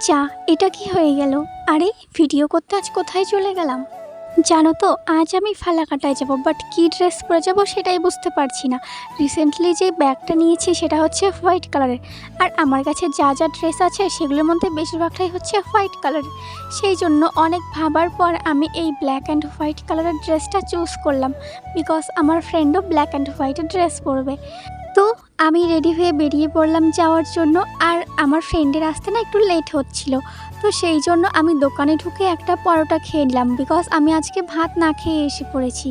চা, এটা কি হয়ে গেল? আরে, ভিডিও করতে আজ কোথায় চলে গেলাম? জানো তো, আজ আমি ফালাকাটায় যাব বাট কী ড্রেস পরে যাব সেটাই বুঝতে পারছি না। রিসেন্টলি যে ব্যাগটা নিয়েছি সেটা হচ্ছে হোয়াইট কালারের আর আমার কাছে যা যা ড্রেস আছে সেগুলোর মধ্যে বেশিরভাগটাই হচ্ছে হোয়াইট কালারের সেই জন্য অনেক ভাবার পর আমি এই ব্ল্যাক অ্যান্ড হোয়াইট কালারের ড্রেসটা চুজ করলাম। বিকজ আমার ফ্রেন্ডও ব্ল্যাক অ্যান্ড হোয়াইটের ড্রেস পরবে। তো আমি রেডি হয়ে বেরিয়ে পড়লাম যাওয়ার জন্য আর আমার ফ্রেন্ডের আসতে না একটু লেট হচ্ছিল। তো সেই জন্য আমি দোকানে ঢুকে একটা পরোটা খেয়ে নিলাম বিকজ আমি আজকে ভাত না খেয়ে এসে পড়েছি।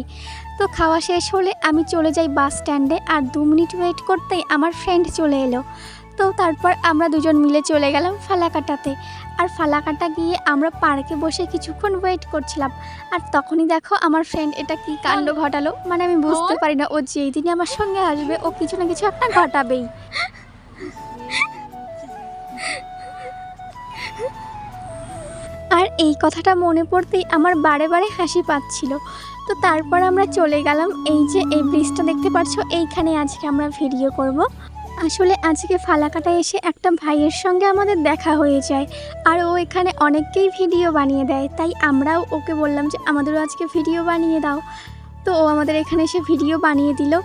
তো খাওয়া শেষ হলে আমি চলে যাই বাস স্ট্যান্ডে আর দু মিনিট ওয়েট করতেই আমার ফ্রেন্ড চলে এলো। তো তারপর আমরা দুজন মিলে চলে গেলাম ফালাকাটাতে। আর ফালাকাটা গিয়ে আমরা পার্কে বসে কিছুক্ষণ ওয়েট করছিলাম। আর তখনই দেখো আমার ফ্রেন্ড এটা কি কাণ্ড ঘটালো। মানে আমি বুঝতে পারি না ও যেই দিনই আমার সঙ্গে আসবে ও কিছু না কিছু একটা ঘটাবেই। আর এই কথাটা মনে পড়তেই আমার বারে বারে হাসি পাচ্ছিল। তো তারপর আমরা চলে গেলাম এই যে এই ব্রিজটা দেখতে পাচ্ছ এইখানে আজকে আমরা ভিডিও করব। আসলে আজকে ফালাকাটা এসে একটা ভাইয়ের সঙ্গে আমাদের দেখা হয়ে যায়। আর ও এখানে অনেককেই ভিডিও বানিয়ে দেয়। তাই আমরাও ওকে বললাম যে, আমাদেরও আজকে ভিডিও বানিয়ে দাও। তো ও আমাদের এখানে এসে ভিডিও বানিয়ে দিল।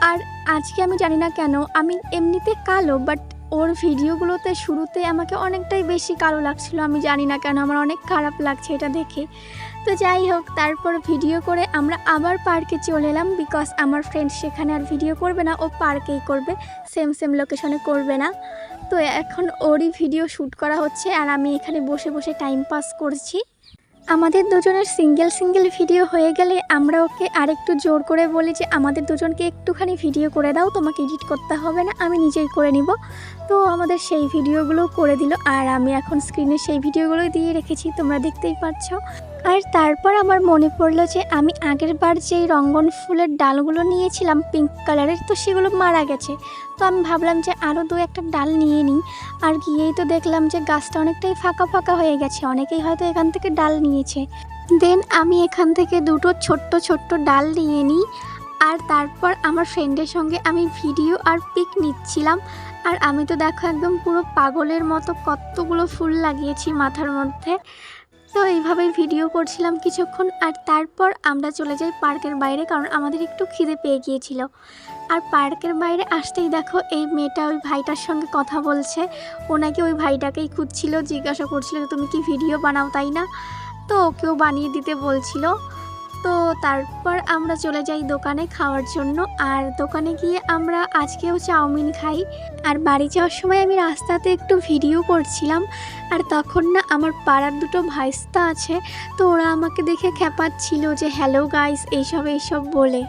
আর আজকে আমি জানি না কেন, আমি এমনিতে কালো বাট ওর ভিডিওগুলোতে শুরুতে আমাকে অনেকটাই বেশি কালো লাগছিল, আমি জানি না কেন, আমার অনেক খারাপ লাগছে এটা দেখে। তো যাই হোক, তারপর ভিডিও করে আমরা আবার পার্কে চলে এলাম বিকজ আমার ফ্রেন্ড সেখানে আর ভিডিও করবে না, ও পার্কেই করবে সেম সেম লোকেশনে করবে না। তো এখন ওরই ভিডিও শ্যুট করা হচ্ছে আর আমি এখানে বসে বসে টাইম পাস করছি। আমাদের দুজনের সিঙ্গেল সিঙ্গেল ভিডিও হয়ে গেলে আমরা ওকে আরেকটু জোর করে বলি যে আমাদের দুজনকে একটুখানি ভিডিও করে দাও, তোমাকে এডিট করতে হবে না, আমি নিজেই করে নিব। তো আমাদের সেই ভিডিওগুলো করে দিল, আর আমি এখন স্ক্রিনে সেই ভিডিওগুলোই দিয়ে রেখেছি, তোমরা দেখতেই পাচ্ছ আর তারপর আমার মনে পড়ল যে আমি আগের বার যেই রঙ্গন ফুলের ডালগুলো নিয়েছিলাম পিঙ্ক কালারের তো সেগুলো মারা গেছে। তো আমি ভাবলাম যে আরও দু একটা ডাল নিয়ে নিই। আর গিয়েই তো দেখলাম যে গাছটা অনেকটাই ফাঁকা ফাঁকা হয়ে গেছে, অনেকেই হয়তো এখান থেকে ডাল নিয়েছে। দেন আমি এখান থেকে দুটো ছোট্ট ছোট্ট ডাল নিয়ে নিই। আর তারপর আমার ফ্রেন্ডের সঙ্গে আমি ভিডিও আর পিক নিচ্ছিলাম। আর আমি তো দেখো একদম পুরো পাগলের মতো কতগুলো ফুল লাগিয়েছি মাথার মধ্যে। তো এইভাবেই ভিডিও করছিলাম কিছুক্ষণ, আর তারপর আমরা চলে যাই পার্কের বাইরে কারণ আমাদের একটু খিদে পেয়ে গিয়েছিল। আর পার্কের বাইরে আসতেই দেখো এই মেয়েটা ওই ভাইটার সঙ্গে কথা বলছে। ওনাকে ওই ভাইটাকেই খুঁজছিল, জিজ্ঞাসা করছিল তুমি কি ভিডিও বানাও তাই না? তো ওকেও বানিয়ে দিতে বলছিল। তো তারপর আমরা চলে যাই দোকানে খাওয়ার জন্য। আর দোকানে গিয়ে আমরা আজকেও চাউমিন খাই। আর বাড়ি যাওয়ার সময় আমি রাস্তাতে একটু ভিডিও করছিলাম। আর তখন না আমার পাড়ার দুটো ভাইস্তা আছে, তো ওরা আমাকে দেখে খ্যাপাচ্ছিল যে, হ্যালো গাইস, এইসব এইসব, বলে।